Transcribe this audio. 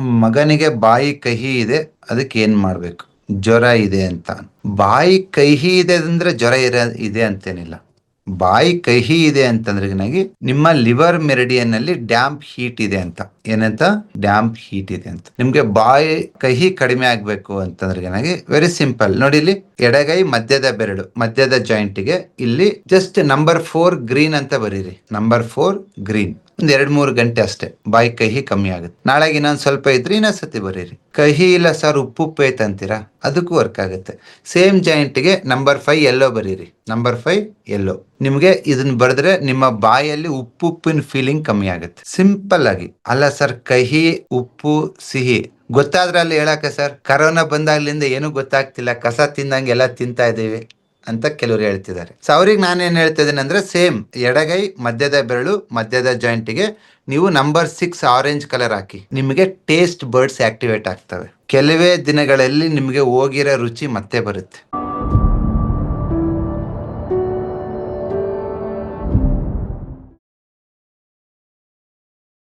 ಮಗನಿಗೆ ಬಾಯಿ ಕಹಿ ಇದೆ, ಅದಕ್ಕೆ ಏನ್ ಮಾಡ್ಬೇಕು? ಜ್ವರ ಇದೆ ಅಂತ. ಬಾಯಿ ಕಹಿ ಇದೆ ಅಂದ್ರೆ ಜ್ವರ ಇರ, ಇದೆ ಅಂತೇನಿಲ್ಲ. ಬಾಯಿ ಕಹಿ ಇದೆ ಅಂತಂದ್ರೆ ನಿಮ್ಮ ಲಿವರ್ ಮೆರಿಡಿಯನ್ ಅಲ್ಲಿ ಡ್ಯಾಂಪ್ ಹೀಟ್ ಇದೆ ಅಂತ. ಏನಂತ? ಡ್ಯಾಂಪ್ ಹೀಟ್ ಇದೆ ಅಂತ. ನಿಮ್ಗೆ ಬಾಯಿ ಕಹಿ ಕಡಿಮೆ ಆಗ್ಬೇಕು ಅಂತಂದ್ರೆ ವೆರಿ ಸಿಂಪಲ್ ನೋಡಿ ಇಲ್ಲಿ ಎಡಗೈ, ಮಧ್ಯದ ಬೆರಳು, ಮಧ್ಯದ ಜಾಯಿಂಟ್ಗೆ ಇಲ್ಲಿ ಜಸ್ಟ್ ನಂಬರ್ ಫೋರ್ ಗ್ರೀನ್ ಅಂತ ಬರೀರಿ. ನಂಬರ್ ಫೋರ್ ಗ್ರೀನ್ ಒಂದ್ ಎರಡು ಮೂರು ಗಂಟೆ ಅಷ್ಟೇ. ಬಾಯಿ ಕಹಿ ಕಮ್ಮಿ ಆಗುತ್ತೆ. ನಾಳೆಗೆ ಇನ್ನೊಂದು ಸ್ವಲ್ಪ ಇದ್ರೆ ಇನ್ನೊಂದು ಸತಿ ಬರೀರಿ. ಕಹಿ ಇಲ್ಲ ಸರ್, ಉಪ್ಪು ಉಪ್ಪು ಅಂತೀರಾ? ಅದಕ್ಕೂ ವರ್ಕ್ ಆಗುತ್ತೆ. ಸೇಮ್ ಜಾಯಿಂಟ್ಗೆ ನಂಬರ್ ಫೈವ್ ಎಲ್ಲೋ ಬರೀರಿ. ನಂಬರ್ ಫೈವ್ ಎಲ್ಲೋ ನಿಮಗೆ ಇದನ್ನ ಬರೆದ್ರೆ ನಿಮ್ಮ ಬಾಯಲ್ಲಿ ಉಪ್ಪು ಉಪ್ಪಿನ ಫೀಲಿಂಗ್ ಕಮ್ಮಿ ಆಗುತ್ತೆ. ಸಿಂಪಲ್ ಆಗಿ. ಅಲ್ಲ ಸರ್, ಕಹಿ, ಉಪ್ಪು, ಸಿಹಿ. ಗೊತ್ತಾದ್ರೆ ಅಲ್ಲಿ ಹೇಳಕ್ಕೆ ಸರ್? ಕರೋನಾ ಬಂದಾಗ್ಲಿಂದ ಏನು ಗೊತ್ತಾಗ್ತಿಲ್ಲ. ಕಸ ತಿಂದಂಗೆ ಎಲ್ಲ ತಿಂತಾ ಇದೀವಿ ಅಂತ ಕೆಲವರು ಹೇಳ್ತಿದ್ದಾರೆ. ಸೊ ಅವ್ರಿಗೆ ನಾನೇನು ಹೇಳ್ತಾ ಇದ್ದೀನಿ ಅಂದ್ರೆ ಸೇಮ್ ಎಡಗೈ, ಮಧ್ಯದ ಬೆರಳು, ಮಧ್ಯದ ಜಾಯಿಂಟಿಗೆ ನೀವು ನಂಬರ್ ಸಿಕ್ಸ್ ಆರೆಂಜ್ ಕಲರ್ ಹಾಕಿ, ನಿಮಗೆ ಟೇಸ್ಟ್ ಬರ್ಡ್ಸ್ ಆಕ್ಟಿವೇಟ್ ಆಗ್ತವೆ. ಕೆಲವೇ ದಿನಗಳಲ್ಲಿ ನಿಮಗೆ ಹೋಗಿರೋ ರುಚಿ ಮತ್ತೆ ಬರುತ್ತೆ.